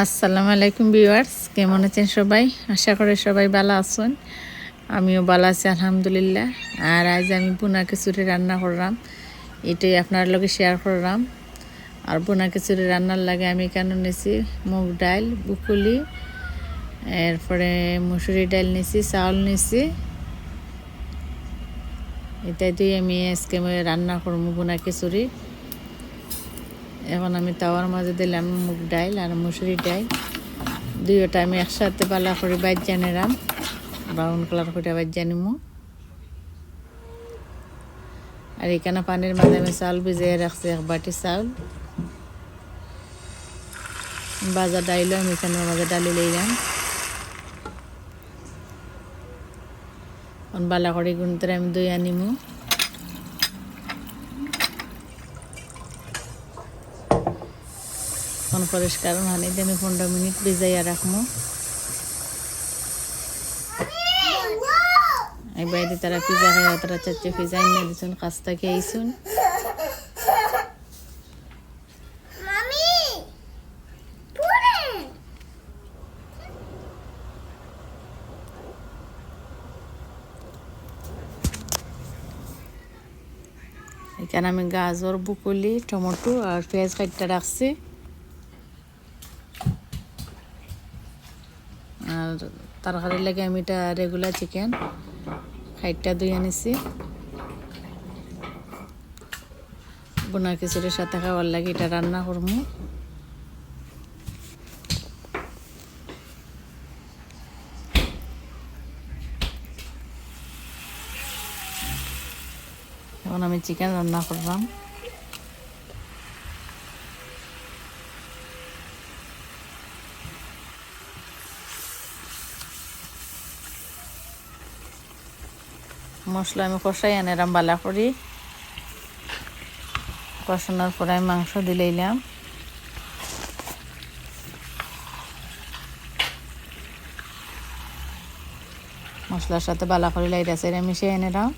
আসসালামু আলাইকুম ভিউয়ার্স, কেমন আছেন সবাই? আশা করি সবাই ভালো আছেন। আমিও ভালো আছি, আলহামদুলিল্লাহ। আর আজ আমি বুনা খিচুড়ি রান্না করলাম। এটাই আপনার লগে শেয়ার করলাম। আর বুনা খিচুড়ি রান্নার লাগে আমি কেন নিয়েছি মুগ ডাল বুকুলি এরপরে মুসুরি ডাল নিয়েছি চাউল নিয়েছি এটাই দিয়ে আমি আজকে রান্না করব বুনা খিচুড়ি এখন আমি তাওয়ার মাঝে দিলাম মুগ ডাইল আর মুসুরি ডাইল। দুইটা আমি একসাথে পালা করে বাজ্যা নিলাম। ব্রাউন কালার করে বাজ্যা নিমু। আর এখানে পানির মাঝে আমি চাউল ভিজিয়ে রাখছি, এক বাটি চাউল বাজা ডাইলও আমি এখানের মাঝে ডালি লইলাম। বালা করে গুনতে আমি দই আনিমু এখন পরিষ্কার মানে আমি পনেরো মিনিট ভিজাইয়া রাখব এই বাইরে তারা পিজা খাই তারা চাচ্ছে পিজা এনে দিছুন কাজ থেকে আইসুন এখানে আমি গাজর বুকুলি টমেটো আর পেঁয়াজ কাটটা রাখছি। আর তরকারি লাগে আমি এটা রেগুলার চিকেন খাইটটা ধুয়ে আনিছি বোনা খিচুড়ির সাথে খাওয়ার লাগে এটা রান্না করব এখন আমি চিকেন রান্না করলাম। মশলা আমি কষাই আনেরাম বালা করি। কষানোর পরে আমি মাংস দিলাইলাম মশলার সাথে বালা করে লাইটা সেরে মিশিয়ে এনেরাম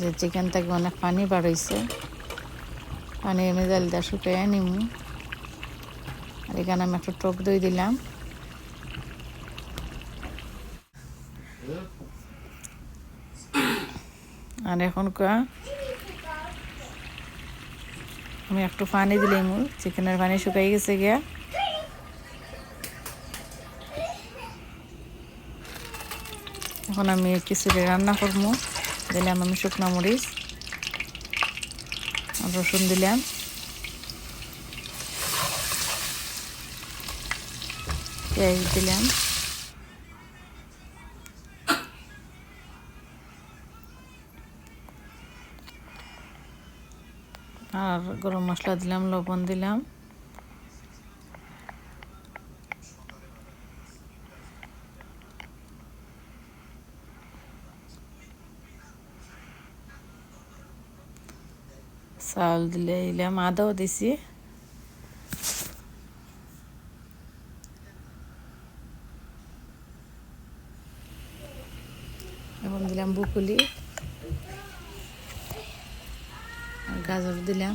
যে চিকেন থেকে অনেক পানি বাড়াইছে পানি এমনি জালটা শুকাইয়া নিমু। আর এখানে আমি একটা টক দই দিলাম। আর এখন আমি একটু পানি দিলাম চিকেনের পানি শুকাই গেছে গিয়া। এখন আমি খিচুড়ি রান্না করব দিলাম আমি শুকনো মরিচ রসুন দিলাম। পেঁয়াজ দিলাম। আর গরম মশলা দিলাম লবণ দিলাম। চাউল দিলে দিলাম আদাও দিছি। এখন দিলাম বুকুলি গাজর দিলাম।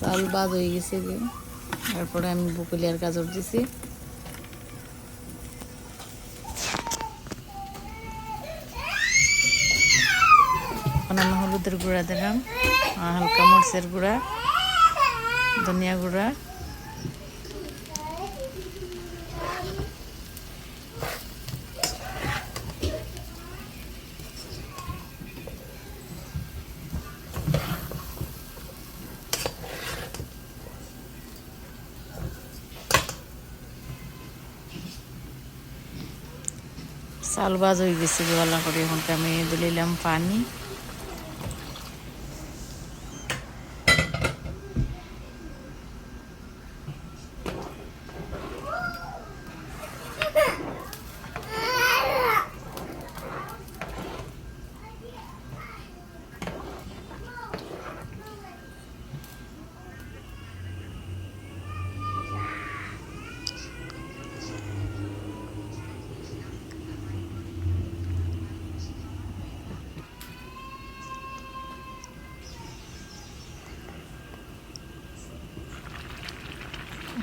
চাউল বাদ হয়ে গেছে যে তারপরে আমি বকুলি আর গাজর দিছি। এখন আমি হলুদের গুঁড়া দিলাম হালকা মরিচের গুঁড়া, ধনিয়া গুঁড়া। চাল বাজ হয়ে গেছে গলা করে এখন আমি দিলাম পানি।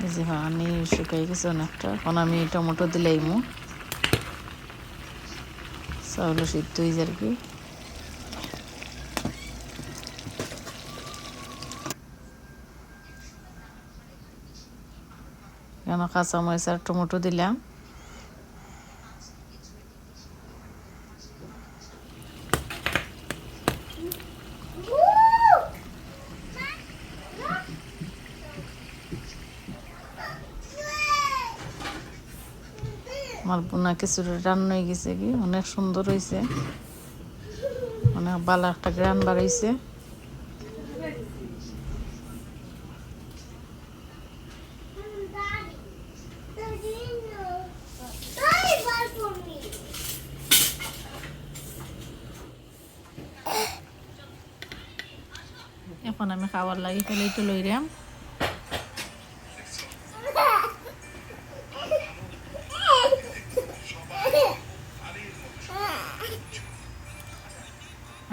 এই যে পানি শুকাই গেছে অনেকটা। এখন আমি টমেটো দিলাইমু চাউল সিদ্ধ হয়ে যায় আর কি। কেন কাঁচা মরিচ আর টমেটো দিলাম। আমার বোনা কিছুটা রান্না হয়ে গেছে কি? অনেক সুন্দর হয়েছে। অনেক ভালো একটা গ্রান বাড়াইছে. এখন আমি খাবার লাগি ফেলে একটু লইরাম।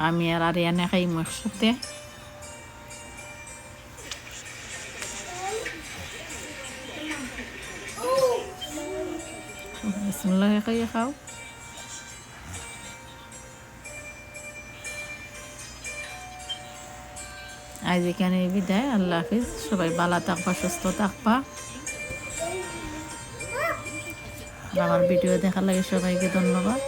আমি আর আরিয়ানে খাইমু একসাথে বিসমুল্লাহ আজ এখানে বিদায়, আল্লাহ হাফিজ। সবাই ভালো থাকবা, সুস্থ থাকবা। আমার ভিডিও দেখার লাগে সবাইকে ধন্যবাদ।